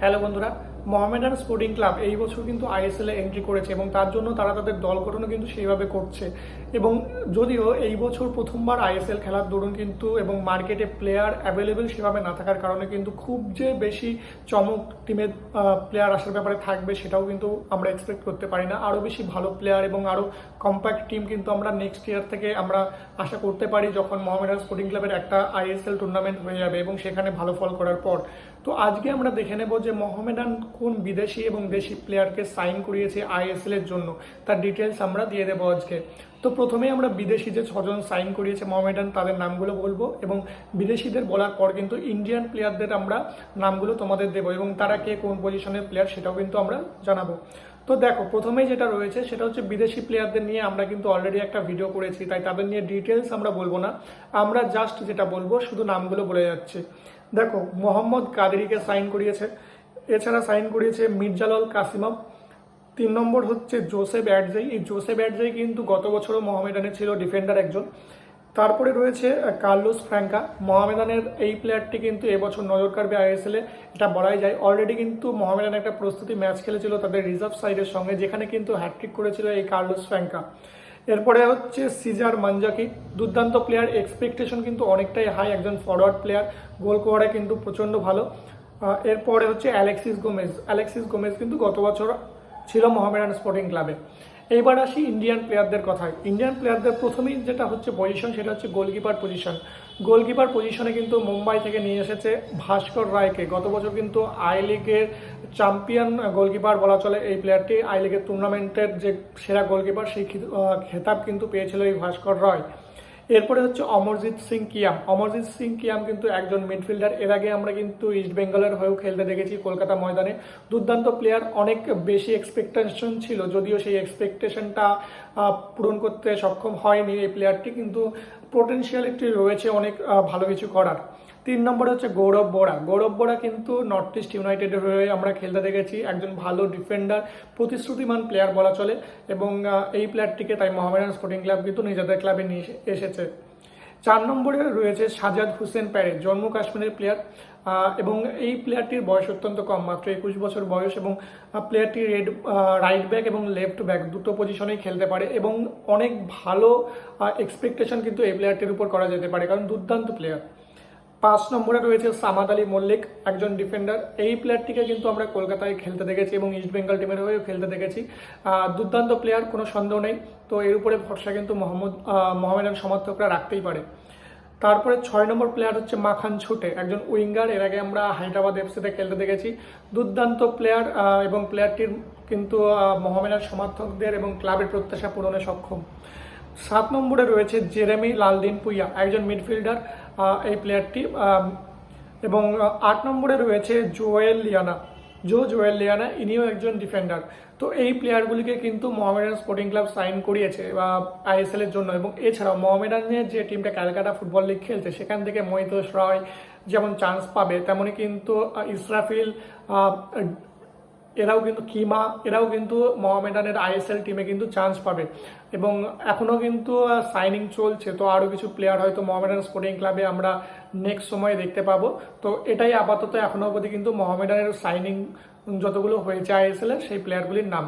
Hello বন্ধুরা Mohammedan sporting club এই বছর কিন্তু আইএসএল এ এন্ট্রি করেছে এবং তার জন্য তারা তাদের দল গঠনও কিন্তু সেইভাবে করছে। এবং যদিও এই বছর প্রথমবার আইএসএল খেলার দরুন কিন্তু এবং মার্কেটে প্লেয়ার অ্যাভেলেবেল সেভাবে না থাকার কারণে কিন্তু খুব যে বেশি চমক টিমের প্লেয়ার আসার ব্যাপারে থাকবে সেটাও কিন্তু আমরা এক্সপেক্ট করতে পারি না। আরও বেশি ভালো প্লেয়ার এবং আরও কম্প্যাক্ট টিম কিন্তু আমরা নেক্সট ইয়ার থেকে আমরা আশা করতে পারি যখন মোহামেডান স্পোর্টিং ক্লাবের একটা আইএসএল টুর্নামেন্ট হয়ে যাবে এবং সেখানে ভালো ফল করার পর। তো আজকে আমরা দেখে নেব যে মোহামেডান কোন বিদেশি এবং দেশি প্লেয়ারকে সাইন করিয়েছে আইএসএল এর জন্য। তার ডিটেলস আমরা দিয়ে দেবো আজকে। তো প্রথমেই আমরা বিদেশি যে ছজন সাইন করিয়েছে মোহামেডান তাদের নামগুলো বলব এবং বিদেশিদের বলার পর কিন্তু ইন্ডিয়ান প্লেয়ারদের আমরা নামগুলো তোমাদের দেবো এবং তারা কে কোন পজিশনের প্লেয়ার সেটাও কিন্তু আমরা জানাব। তো দেখো, প্রথমেই যেটা রয়েছে সেটা হচ্ছে বিদেশি প্লেয়ারদের নিয়ে আমরা কিন্তু অলরেডি একটা ভিডিও করেছি, তাই তাদের নিয়ে ডিটেলস আমরা বলব না। আমরা জাস্ট যেটা বলব, শুধু নামগুলো বলে যাচ্ছে। দেখো, মোহাম্মদ কাদেরিকে সাইন করিয়েছে। এছাড়া সাইন করিয়েছে মির্জালাল কাসিমম তিন নম্বর হচ্ছে জোসেফ অ্যাডজাই। এই জোসেফ অ্যাডজাই কিন্তু গত বছরও মোহামেডানে ছিল, ডিফেন্ডার একজন। তারপরে রয়েছে কার্লোস ফ্র্যাঙ্কা। মোহামেডানের এই প্লেয়ারটি কিন্তু এবছর নজর কাড়বে আইএসএল, এটা বলাই যায়। অলরেডি কিন্তু মোহামেডান একটা প্রস্তুতি ম্যাচ খেলেছিল তাদের রিজার্ভ সাইডের সঙ্গে, যেখানে কিন্তু হ্যাট্রিক করেছিল এই কার্লোস ফ্র্যাঙ্কা। এরপরে হচ্ছে সিজার মানজাকি। দুর্দান্ত প্লেয়ার, এক্সপেকটেশন কিন্তু অনেকটাই হাই, একজন ফরওয়ার্ড প্লেয়ার গোল করা কিন্তু প্রচণ্ড ভালো। এরপরে হচ্ছে অ্যালেক্সিস গোমেজ। অ্যালেক্সিস গোমেজ কিন্তু গত বছর ছিল মোহামেডান স্পোর্টিং ক্লাবে। এইবার আসি ইন্ডিয়ান প্লেয়ারদের কথায়। ইন্ডিয়ান প্লেয়ারদের প্রথমেই যেটা হচ্ছে পজিশন সেটা হচ্ছে গোলকিপার পজিশন গোলকিপার পজিশনে কিন্তু মুম্বাই থেকে নিয়ে এসেছে ভাস্কর রায়কে। গত বছর কিন্তু আই লিগের চ্যাম্পিয়ন গোলকিপার বলা চলে এই প্লেয়ারটি আই লিগের টুর্নামেন্টের যে সেরা গোলকিপার সেই খেতাব কিন্তু পেয়েছিল এই ভাস্কর রায়। এরপরে হচ্ছে অমরজিৎ সিং কিয়াম। অমরজিৎ সিং কিয়াম কিন্তু একজন মিডফিল্ডার। এর আগে আমরা কিন্তু ইস্ট বেঙ্গলের হয়েও খেলতে দেখেছি কলকাতা ময়দানে। দুর্দান্ত প্লেয়ার অনেক বেশি এক্সপেকটেশন ছিল, যদিও সেই এক্সপেকটেশনটা পূরণ করতে সক্ষম হয়নি এই প্লেয়ারটি কিন্তু পোটেনশিয়ালিটি রয়েছে অনেক ভালো কিছু করার। তিন নম্বরে হচ্ছে গৌরব বোরা গৌরব বোরা কিন্তু নর্থ ইস্ট ইউনাইটেডের হয়ে আমরা খেলতে দেখেছি। একজন ভালো ডিফেন্ডার প্রতিশ্রুতিমান প্লেয়ার বলা চলে এবং এই প্লেয়ারটিকে তাই মোহামেডান স্পোর্টিং ক্লাব কিন্তু নিজেদের ক্লাবে নিয়ে এসেছে। চার নম্বরে রয়েছে সাজাদ হুসেন প্যারে জম্মু কাশ্মীরের প্লেয়ার এবং এই প্লেয়ারটির বয়স অত্যন্ত কম, মাত্র একুশ বছর বয়স, এবং প্লেয়ারটি রেড রাইট ব্যাক এবং লেফট ব্যাক দুটো পজিশনেই খেলতে পারে, এবং অনেক ভালো এক্সপেকটেশন কিন্তু এই প্লেয়ারটির উপর করা যেতে পারে, কারণ দুর্দান্ত প্লেয়ার পাঁচ নম্বরে রয়েছে সামাদ আলী মল্লিক, একজন ডিফেন্ডার এই প্লেয়ারটিকে কিন্তু আমরা কলকাতায় খেলতে দেখেছি এবং ইস্ট বেঙ্গল টিমের হয়েও খেলতে দেখেছি। দুর্দান্ত প্লেয়ার কোনো সন্দেহ নেই। তো এর উপরে ভরসা কিন্তু মোহাম্মদ মোহামেডান সমর্থকরা রাখতেই পারে। তারপরে ছয় নম্বর প্লেয়ার হচ্ছে মাখান ছুটে, একজন উইঙ্গার। এর আগে আমরা হায়দ্রাবাদ এফসিতে খেলতে দেখেছি। দুর্দান্ত প্লেয়ার এবং প্লেয়ারটির কিন্তু মোহামেডান সমর্থকদের এবং ক্লাবের প্রত্যাশা পূরণে সক্ষম। সাত নম্বরে রয়েছে জেরেমি লালদিন পুইয়া, একজন মিডফিল্ডার এই প্লেয়ারটি এবং আট নম্বরে রয়েছে Joel Liana. Jo Joel Liana, ইনিও একজন ডিফেন্ডার তো এই প্লেয়ারগুলিকে কিন্তু মোহামেডান স্পোর্টিং ক্লাব সাইন করিয়েছে, বা আইএসএল এর জন্য। এবং এছাড়াও মোহামেডানের যে টিমটা ক্যালকাটা ফুটবল লিগ খেলছে, সেখান থেকে মহিতোষ রয় যেমন চান্স পাবে তেমনই কিন্তু ইসরাফিল এরাও কিন্তু কিমা, এরাও কিন্তু মহামেডানের আইএসএল টিমে কিন্তু চান্স পাবে। এবং এখনও কিন্তু সাইনিং চলছে। তো আরও কিছু প্লেয়ার হয়তো মহামেডান স্পোর্টিং ক্লাবে আমরা নেক্সট সময়ে দেখতে পাবো। তো এটাই আপাতত এখনও অবধি কিন্তু মহামেডানের সাইনিং যতগুলো হয়েছে আইএসএলের সেই প্লেয়ারগুলির নাম।